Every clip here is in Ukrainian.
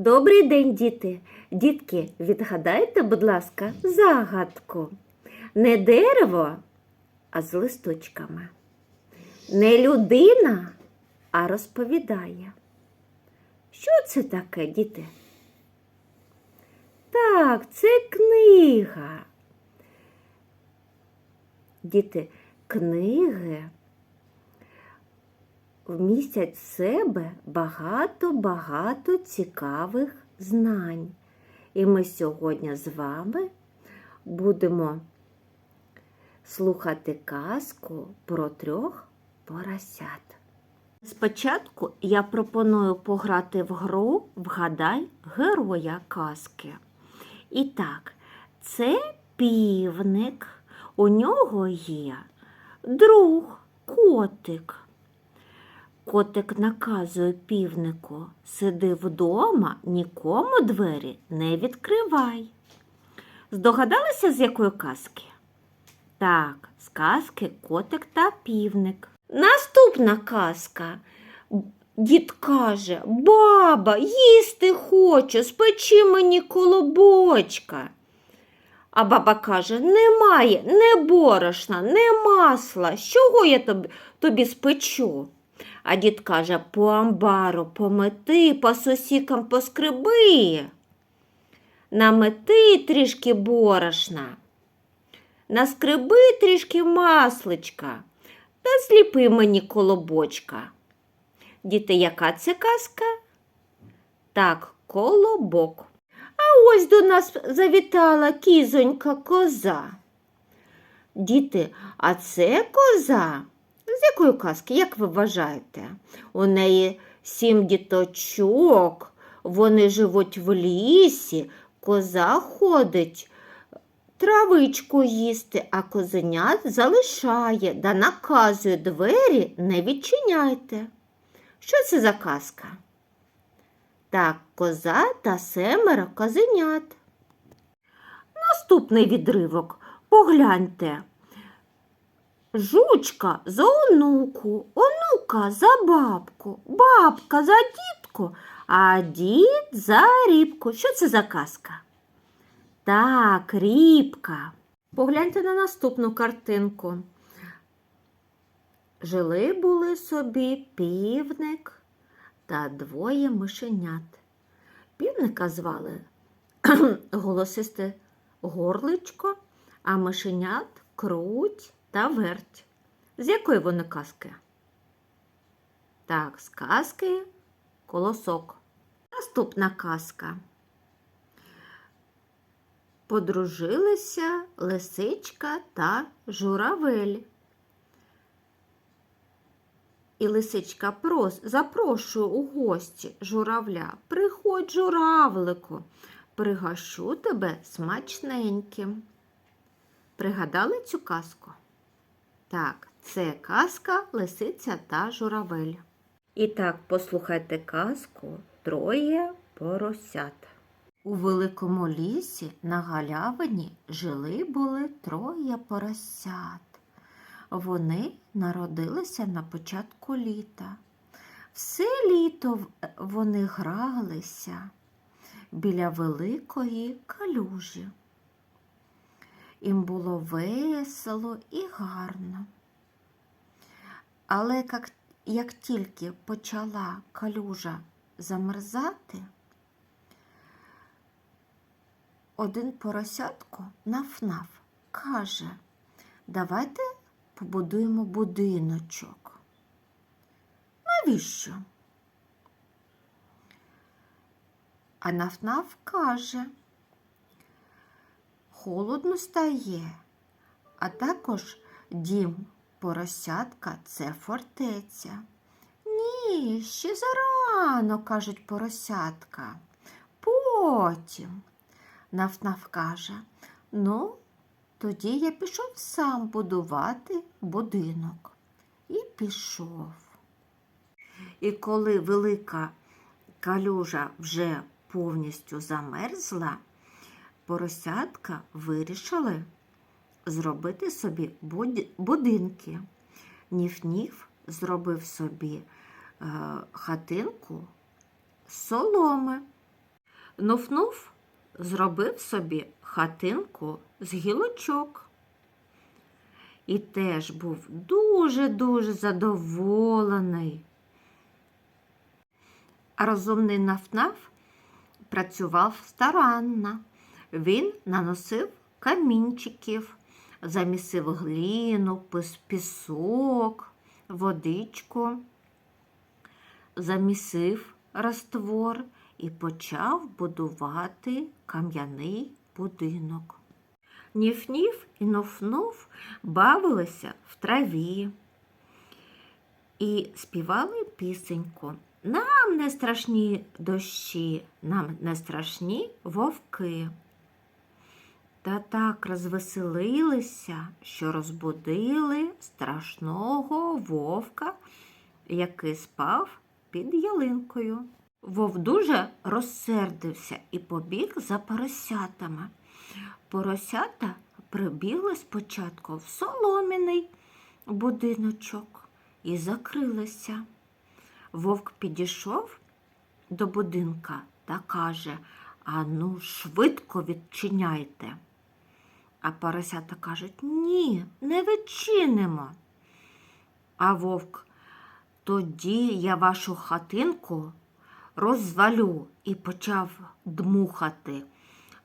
Добрий день, діти. Дітки, відгадайте, будь ласка, загадку. Не дерево, а з листочками. Не людина, а розповідає. Що це таке, діти? Так, це книга. Діти, книги вмістять в себе багато-багато цікавих знань. І ми сьогодні з вами будемо слухати казку про трьох поросят. Спочатку я пропоную пограти в гру Вгадай героя казки. І так, це півник, у нього є друг, котик. Котик наказує півнику, сиди вдома, нікому двері не відкривай. Здогадалися, з якої казки? Так, з казки котик та півник. Наступна казка. Дід каже, баба, їсти хочу, спечи мені колобочка. А баба каже, немає, не борошна, не масла. З чого я тобі, тобі спечу? А дід каже, по амбару помети, по сусікам поскреби. Намети трішки борошна, наскреби трішки масличка та зліпи мені колобочка. Діти, яка це казка? Так, колобок. А ось до нас завітала кізонька коза. Діти, а це коза? З якої казки, як ви вважаєте? У неї сім діточок, вони живуть в лісі, коза ходить травичку їсти, а козенят залишає да наказує двері не відчиняйте. Що це за казка? Так, коза та семеро козенят. Наступний відривок. Погляньте. Жучка за онуку, онука за бабку, бабка за дітку, а дід за рібку. Що це за казка? Так, рібка. Погляньте на наступну картинку. Жили були собі півник та двоє мишенят. Півника звали голосисте горличко, а мишенят круть та верть. З якої вони казки? Так, з казки колосок. Наступна казка. Подружилися лисичка та журавель. І лисичка прос, запрошує у гості журавля. Приходь, журавлику, пригощу тебе смачненьким. Пригадали цю казку? Так, це казка Лисиця та журавель. І так, послухайте казку Троє поросят. У великому лісі на галявині жили були троє поросят. Вони народилися на початку літа. Все літо вони гралися біля великої калюжі. Їм було весело і гарно. Але як, як тільки почала калюжа замерзати, один поросятко наф-наф каже, давайте побудуємо будиночок. Навіщо? А наф-наф каже, холодно стає, а також дім поросятка це фортеця. Ні, ще зарано, кажуть поросятка. Потім Наф-наф каже, ну, тоді я пішов сам будувати будинок. І пішов. І коли велика калюжа вже повністю замерзла, поросятка вирішили зробити собі будинки. Ніф-ніф зробив собі е, хатинку з соломи. Нуф-нуф зробив собі хатинку з гілочок. І теж був дуже-дуже задоволений. А розумний нафнаф працював старанно. Він наносив камінчиків, замісив гліну, пісок, водичку, замісив раствор і почав будувати кам'яний будинок. Ніф-ніф і Нуф-нуф бавилися в траві і співали пісеньку. Нам не страшні дощі, нам не страшні вовки. Та так розвеселилися, що розбудили страшного вовка, який спав під ялинкою. Вовк дуже розсердився і побіг за поросятами. Поросята прибігли спочатку в соломіний будиночок і закрилися. Вовк підійшов до будинка та каже: Ану, швидко відчиняйте. А поросята кажуть: ні, не відчинимо. А вовк, тоді я вашу хатинку розвалю і почав дмухати.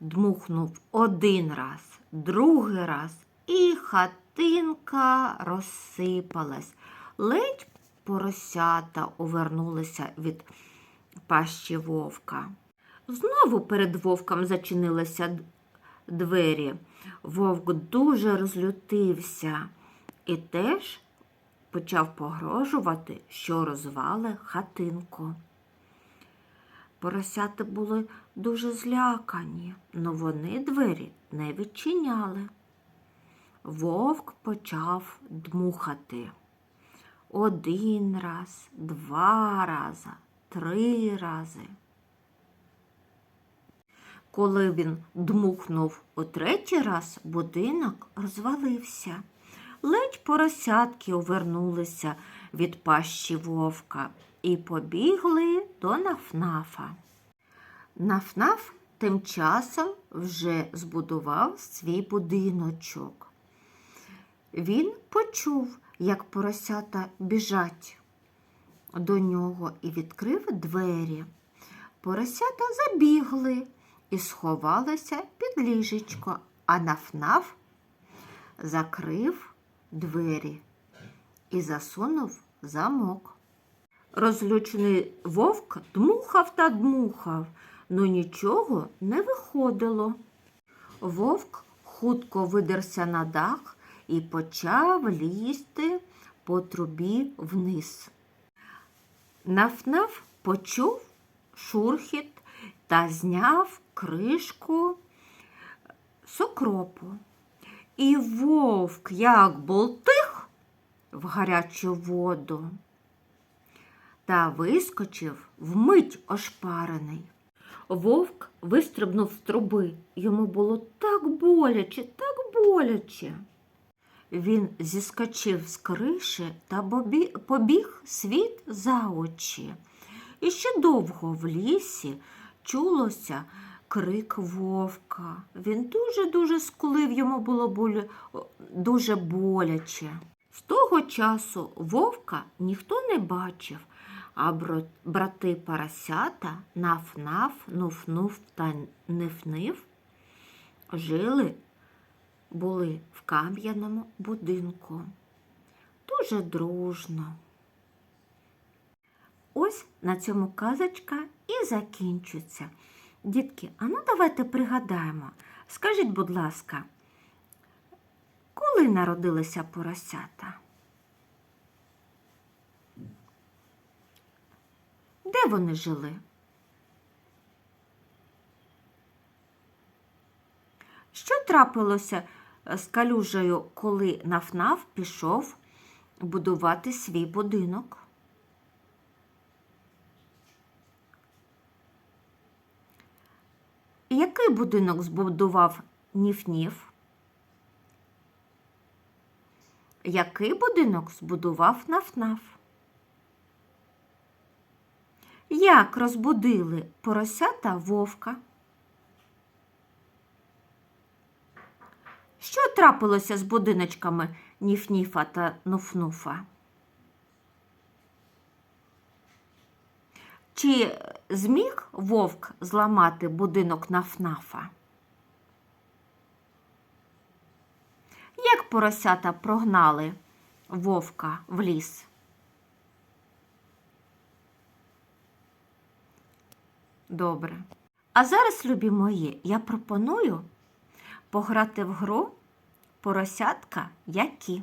Дмухнув один раз, другий раз, і хатинка розсипалась. Ледь поросята увернулися від пащі вовка. Знову перед вовком зачинилися д- двері. Вовк дуже розлютився і теж почав погрожувати, що розвали хатинку. Поросята були дуже злякані, но вони двері не відчиняли. Вовк почав дмухати. Один раз, два рази, три рази. Коли він дмухнув у третій раз, будинок розвалився. Ледь поросятки увернулися від пащі вовка і побігли до Нафнафа. Нафнаф тим часом вже збудував свій будиночок. Він почув, як поросята біжать до нього і відкрив двері. Поросята забігли і сховалися під ліжечко, а нафнаф закрив двері і засунув замок. Розлючений вовк дмухав та дмухав, но нічого не виходило. Вовк хутко видерся на дах і почав лізти по трубі вниз. Нафнаф почув шурхіт та зняв кришку сокропу. І вовк як болтих в гарячу воду та вискочив вмить ошпарений. Вовк вистрибнув з труби. Йому було так боляче, так боляче. Він зіскочив з криші та побіг світ за очі. І ще довго в лісі чулося крик вовка. Він дуже-дуже скулив, йому було болю- дуже боляче. З того часу вовка ніхто не бачив, а брати поросята наф-наф, нуф-нуф та ниф-ниф жили, були в кам'яному будинку. Дуже дружно. Ось на цьому казочка і закінчується. Дітки, а ну давайте пригадаємо. Скажіть, будь ласка, коли народилися поросята? Де вони жили? Що трапилося е, з калюжею, коли Нафнаф пішов будувати свій будинок? Який будинок збудував Ніф-Ніф? Який будинок збудував Наф-Наф? Як розбудили поросята вовка? Що трапилося з будиночками Ніф-Ніфа та Нуф-Нуфа? Чи зміг вовк зламати будинок Наф-Нафа? Як поросята прогнали вовка в ліс? Добре. А зараз, любі мої, я пропоную пограти в гру поросятка які.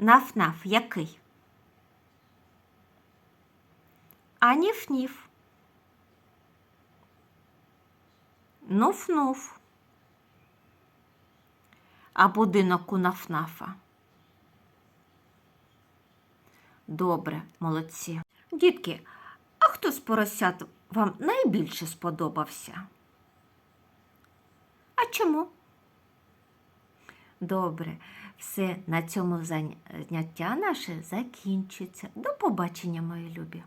Наф-наф який? А ніф-ніф. Нуф-нуф. А будинок у наф-нафа. Добре, молодці. Дітки, а хто з поросят вам найбільше сподобався? А чому? Добре, все на цьому заняття наше закінчується. До побачення, мої любі.